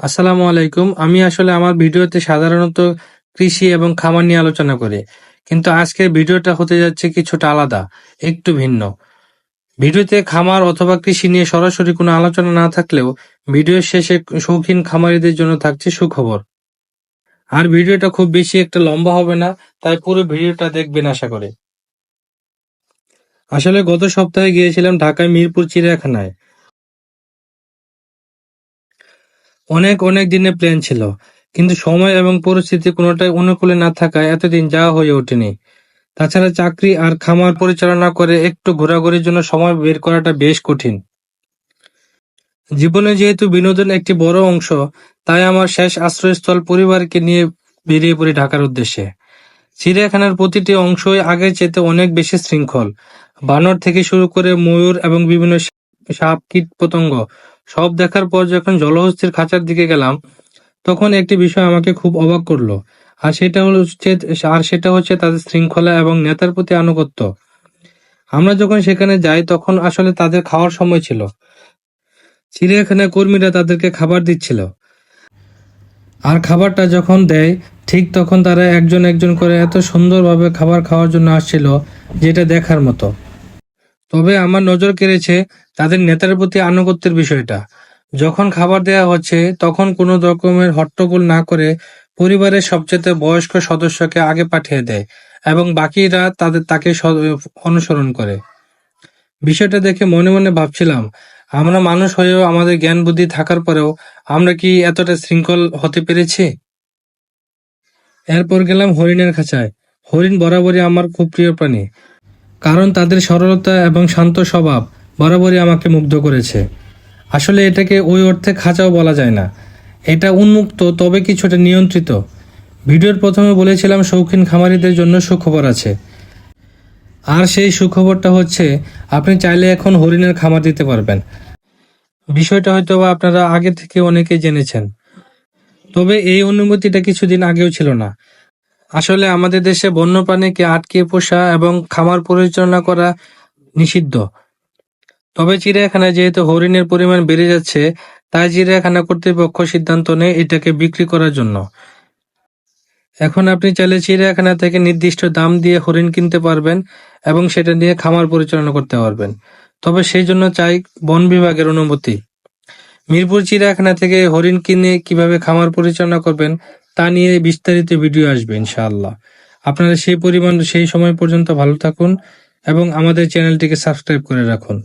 আসসালামু আলাইকুম। আমি আসলে আমার ভিডিওতে সাধারণত কৃষি এবং খামার নিয়ে আলোচনা করি, কিন্তু আজকের ভিডিওটা হতে যাচ্ছে কিছুটা আলাদা, একটু ভিন্ন। ভিডিওতে খামার অথবা কৃষি নিয়ে সরাসরি কোনো আলোচনা না থাকলেও ভিডিওর শেষে শৌখিন খামারিদের জন্য থাকছে সুখবর। আর ভিডিওটা খুব বেশি একটা লম্বা হবে না, তাই পুরো ভিডিওটা দেখবেন আশা করে। আসলে গত সপ্তাহে গিয়েছিলাম ঢাকায় মিরপুর চিড়িয়াখানায়। অনেক অনেক দিনের প্ল্যান ছিল। কিন্তু সময় এবং পরিস্থিতি কোনোটাই অনুকূলে না থাকায় এতদিন যাওয়া হয়ে ওঠেনি। তাছাড়া চাকরি আর খামার পরিচালনা করে একটু ঘোরাঘুরির জন্য সময় বের করাটা বেশ কঠিন। জীবনে যেহেতু বিনোদন একটি বড় অংশ, তাই আমার শেষ আশ্রয়স্থল পরিবারকে নিয়ে বেরিয়ে পড়ি ঢাকার উদ্দেশ্যে। চিড়িয়াখানার প্রতিটি অংশই আগের চেয়ে অনেক বেশি শৃঙ্খল। বানর থেকে শুরু করে ময়ূর এবং বিভিন্ন সাপ, কীট পতঙ্গ সব দেখার পর যখন জলহস্তির খাঁচার দিকে গেলাম, তখন একটি বিষয় আমাকে খুব অবাক করল। আর সেটা হচ্ছে, আর সেটা হচ্ছে তাদের শৃঙ্খলা এবং নেতার প্রতি আনুগত্য। আমরা যখন সেখানে যাই, তখন আসলে তাদের খাওয়ার সময় ছিল। চিড়িয়াখানার কর্মীরা তাদেরকে খাবার দিচ্ছিল। আর খাবারটা যখন দেয়, ঠিক তখন তারা একজন একজন করে এত সুন্দরভাবে খাবার খাওয়ার জন্য আসছিল, যেটা দেখার মতো। তবে আমার নজর কেড়েছে তাদের নেতার প্রতি আনুগত্যের বিষয়টা। যখন খাবার দেওয়া হচ্ছে, তখন কোনো রকমের হট্টগোল না করে পরিবারের সবচেয়ে বয়স্ক সদস্যকে আগে পাঠিয়ে দেয় এবং বাকিরা তাদের, তাকে অনুসরণ করে। বিষয়টা দেখে মনে মনে ভাবছিলাম, আমরা মানুষ হয়েও আমাদের জ্ঞান বুদ্ধি থাকার পরেও আমরা কি এতটা শৃঙ্খল হতে পেরেছি? এরপর গেলাম হরিণের খাঁচায়। হরিণ বরাবরই আমার খুব প্রিয় প্রাণী। কারণ তাদের সরলতা এবং শান্ত স্বভাব বরাবরই আমাকে মুগ্ধ করেছে। আসলে এটাকে ওই অর্থে খাঁচাও বলা যায় না। এটা উন্মুক্ত, তবে কিছুটা নিয়ন্ত্রিত। ভিডিওর প্রথমে বলেছিলাম শৌখিন খামারিদের জন্য সুখবর আছে। আর সেই সুখবরটা হচ্ছে, আপনি চাইলে এখন হরিণের খামার দিতে পারবেন। বিষয়টা হয়তো বা আপনারা আগে থেকে অনেকেই জেনেছেন। তবে এই অনুমতিটা কিছুদিন আগেও ছিল না। আসলে আমাদের দেশে বন্যপ্রাণীকে আটকে পোষা এবং খামার পরিচালনা করা নিষিদ্ধ। তবে চিড়িয়াখানায় যেহেতু হরিণের পরিমাণ বেড়ে যাচ্ছে, তাই চিড়িয়াখানা কর্তৃপক্ষ সিদ্ধান্ত নেয় এটাকে বিক্রি করার জন্য। এখন আপনি চাইলে চিড়িয়াখানা থেকে নির্দিষ্ট দাম দিয়ে হরিণ কিনতে পারবেন এবং সেটা নিয়ে খামার পরিচালনা করতে পারবেন। তবে সেই জন্য চাই বন বিভাগের অনুমতি। মিরপুর চিড়িয়াখানা থেকে হরিণ কিনে কীভাবে খামার পরিচালনা করবেন, তা নিয়ে বিস্তারিত ভিডিও আসবে, ইনশাআল্লাহ। আপনারা সেই পরিমাণ, সেই সময় পর্যন্ত ভালো থাকুন এবং আমাদের চ্যানেলটিকে সাবস্ক্রাইব করে রাখুন।